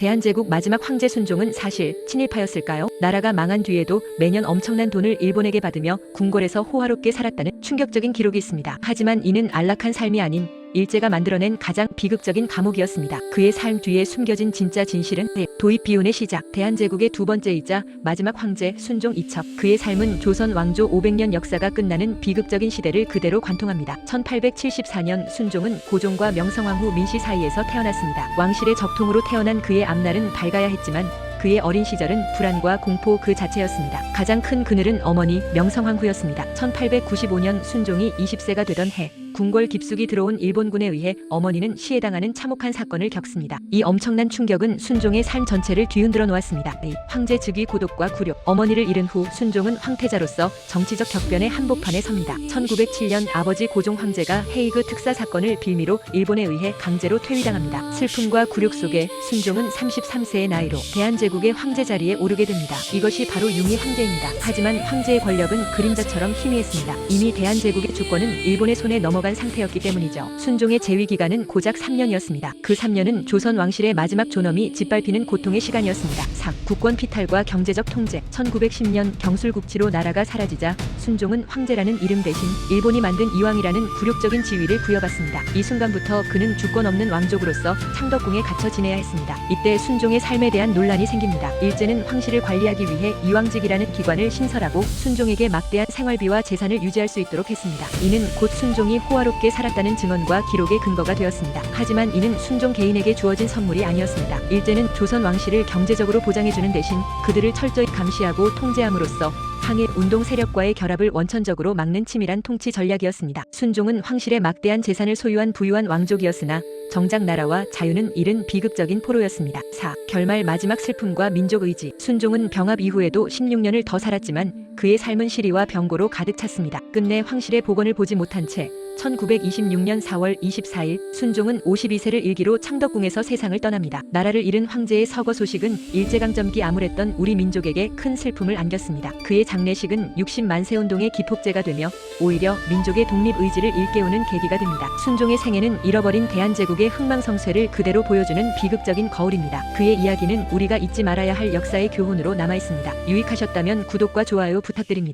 대한제국 마지막 황제 순종은 사실 친일파였을까요? 나라가 망한 뒤에도 매년 엄청난 돈을 일본에게 받으며 궁궐에서 호화롭게 살았다는 충격적인 기록이 있습니다. 하지만 이는 안락한 삶이 아닌 일제가 만들어낸 가장 비극적인 감옥이었습니다. 그의 삶 뒤에 숨겨진 진짜 진실은 대- 도입 비운의 시작, 대한제국의 두 번째이자 마지막 황제 순종 이첩. 그의 삶은 조선 왕조 500년 역사가 끝나는 비극적인 시대를 그대로 관통합니다. 1874년 순종은 고종과 명성황후 민씨 사이에서 태어났습니다. 왕실의 적통으로 태어난 그의 앞날은 밝아야 했지만 그의 어린 시절은 불안과 공포 그 자체였습니다. 가장 큰 그늘은 어머니 명성황후였습니다. 1895년 순종이 20세가 되던 해 궁궐 깊숙이 들어온 일본군에 의해 어머니는 시해당하는 참혹한 사건을 겪습니다. 이 엄청난 충격은 순종의 삶 전체를 뒤흔들어 놓았습니다. 이 황제 즉위 고독과 굴욕, 어머니를 잃은 후 순종은 황태자로서 정치적 격변의 한복판에 섭니다. 1907년 아버지 고종 황제가 헤이그 특사 사건을 빌미로 일본에 의해 강제로 퇴위당합니다. 슬픔과 굴욕 속에 순종은 33세의 나이로 대한제국의 황제 자리에 오르게 됩니다. 이것이 바로 융희 황제입니다. 하지만 황제의 권력은 그림자처럼 희미했습니다. 이미 대한제국의 주권은 일본의 손에 넘어 간 상태였기 때문이죠. 순종의 재위 기간은 고작 3년이었습니다. 그 3년은 조선 왕실의 마지막 존엄이 짓밟히는 고통의 시간이었습니다. 3. 국권 피탈과 경제적 통제 1910년 경술국치로 나라가 사라지자 순종은 황제라는 이름 대신 일본이 만든 이왕이라는 굴욕적인 지위를 부여받습니다. 이 순간부터 그는 주권 없는 왕족으로서 창덕궁에 갇혀 지내야 했습니다. 이때 순종의 삶에 대한 논란이 생깁니다. 일제는 황실을 관리하기 위해 이왕직이라는 기관을 신설하고 순종에게 막대한 생활비와 재산을 유지할 수 있도록 했습니다. 이는 곧 순종이 호화 롭게 살았다는 증언과 기록의 근거가 되었습니다. 하지만 이는 순종 개인에게 주어진 선물이 아니었습니다. 일제는 조선 왕실을 경제적으로 보장해주는 대신 그들을 철저히 감시하고 통제함으로써 항일 운동 세력과의 결합을 원천적으로 막는 치밀한 통치 전략이었습니다. 순종은 황실의 막대한 재산을 소유한 부유한 왕족이었으나 정작 나라와 자유는 잃은 비극적인 포로였습니다. 4. 결말 마지막 슬픔과 민족 의지. 순종은 병합 이후에도 16년을 더 살았지만 그의 삶은 시리와 병고로 가득 찼습니다. 끝내 황실의 복원을 보지 못한 채 1926년 4월 24일 순종은 52세를 일기로 창덕궁에서 세상을 떠납니다. 나라를 잃은 황제의 서거 소식은 일제강점기 암울했던 우리 민족에게 큰 슬픔을 안겼습니다. 그의 장례식은 60만 세운동의 기폭제가 되며 오히려 민족의 독립 의지를 일깨우는 계기가 됩니다. 순종의 생애는 잃어버린 대한제국의 흥망성쇠를 그대로 보여주는 비극적인 거울입니다. 그의 이야기는 우리가 잊지 말아야 할 역사의 교훈으로 남아 있습니다. 유익하셨다면 구독과 좋아요 부탁드립니다.